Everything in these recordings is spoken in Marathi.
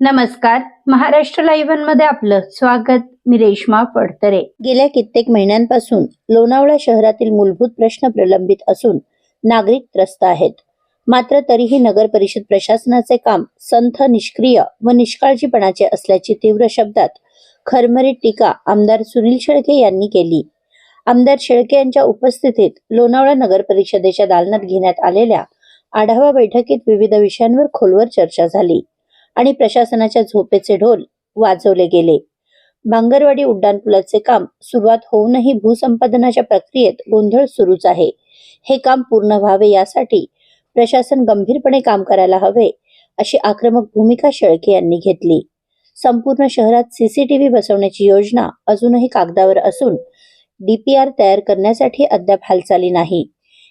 नमस्कार. महाराष्ट्र लाईव्हमध्ये आपलं स्वागत. मी रेश्मा फडतरे गेल्या कित्येक महिन्यांपासून लोणावळा शहरातील मूलभूत प्रश्न प्रलंबित असून नागरिक त्रस्त आहेत. मात्र तरीही नगर परिषद प्रशासनाचे काम संथ निष्क्रिय व निष्काळजीपणाचे असल्याची तीव्र शब्दात खरमरीत टीका आमदार सुनील शेळके यांनी केली. आमदार शेळके यांच्या उपस्थितीत लोणावळा नगर परिषदेच्या दालनात घेण्यात आलेल्या आढावा बैठकीत विविध विषयांवर खोलवर चर्चा झाली. आणि प्रशासनाच्या झोपेचे ढोल वाजवले गेले. भांगरवाडी उड्डाणपुलाचे काम सुरुवात होऊनही भूसंपादनाच्या प्रक्रियेत गोंधळ सुरूच आहे. हे काम पूर्ण व्हावे यासाठी प्रशासन गंभीरपणे काम करायला हवे अशी आक्रमक भूमिका शेळके यांनी घेतली. संपूर्ण शहरात सीसीटीव्ही बसवण्याची योजना अजूनही कागदावर असून डीपीआर तयार करण्यासाठी अद्याप हालचाली नाही.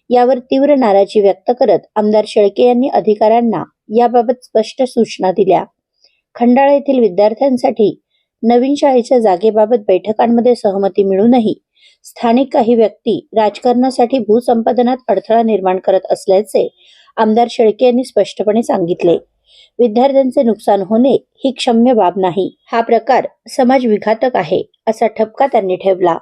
यावर तीव्र नाराजी व्यक्त करत आमदार शेळके यांनी अधिकाऱ्यांना याबाबत स्पष्ट सूचना दिल्या. खंडाळा येथील विद्यार्थ्यांसाठी नवीन शाळेच्या जागेबाबत बैठकांमध्ये सहमती मिळूनही स्थानिक काही व्यक्ती राजकारणासाठी भूसंपादनात अडथळा निर्माण करत असल्याचे आमदार शेळके यांनी स्पष्टपणे सांगितले. विद्यार्थ्यांचे नुकसान होणे ही क्षम्य बाब नाही. हा प्रकार समाज विघातक आहे असा ठपका त्यांनी ठेवला.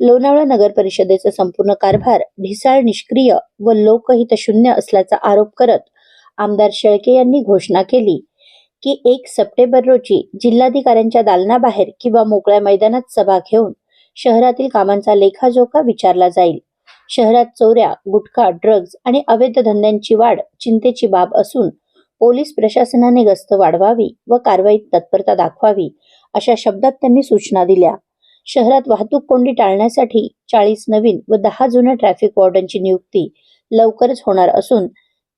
लोणावळा नगर परिषदेचा संपूर्ण कारभार ढिसाळ निष्क्रिय व लोकहितशून्य असल्याचा आरोप करत आमदार शेळके यांनी घोषणा केली की एक सप्टेंबर रोजी जिल्हाधिकाऱ्यांच्या दालनाबाहेर किंवा मोकळ्या मैदानात सभा घेऊन शहरातील कामांचा लेखाजोखा विचारला जाईल. शहरात चोऱ्या गुटखा ड्रग्ज आणि अवैध धंद्यांची वाढ चिंतेची बाब असून पोलीस प्रशासनाने गस्त वाढवावी व कारवाईत तत्परता दाखवावी अशा शब्दात त्यांनी सूचना दिल्या. शहरात वाहतूक कोंडी टाळण्यासाठी चाळीस नवीन व दहा जुन्या ट्रॅफिक वॉर्डनची नियुक्ती लवकरच होणार असून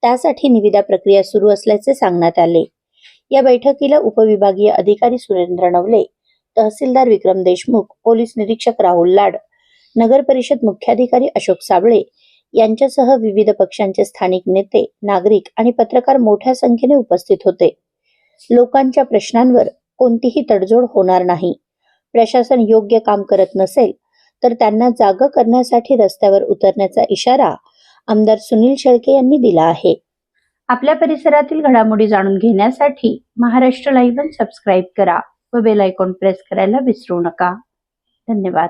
त्यासाठी निविदा प्रक्रिया सुरू असल्याचे सांगण्यात आले. या बैठकीला उपविभागीय अधिकारी सुरेंद्र नवले तहसीलदार विक्रम देशमुख पोलीस निरीक्षक राहुल लाड नगर परिषद मुख्याधिकारी अशोक साबळे यांच्यासह विविध पक्षांचे स्थानिक नेते नागरिक आणि पत्रकार मोठ्या संख्येने उपस्थित होते. लोकांच्या प्रश्नांवर कोणतीही तडजोड होणार नाही. प्रशासन योग्य काम करत नसेल तर त्यांना जाग करण्यासाठी रस्त्यावर उतरण्याचा इशारा आमदार सुनील शेळके यांनी दिला आहे. आपल्या परिसरातील घडामोडी जाणून घेण्यासाठी महाराष्ट्र लाईव्ह सबस्क्राईब करा व बेल आयकॉन प्रेस करायला विसरू नका. धन्यवाद.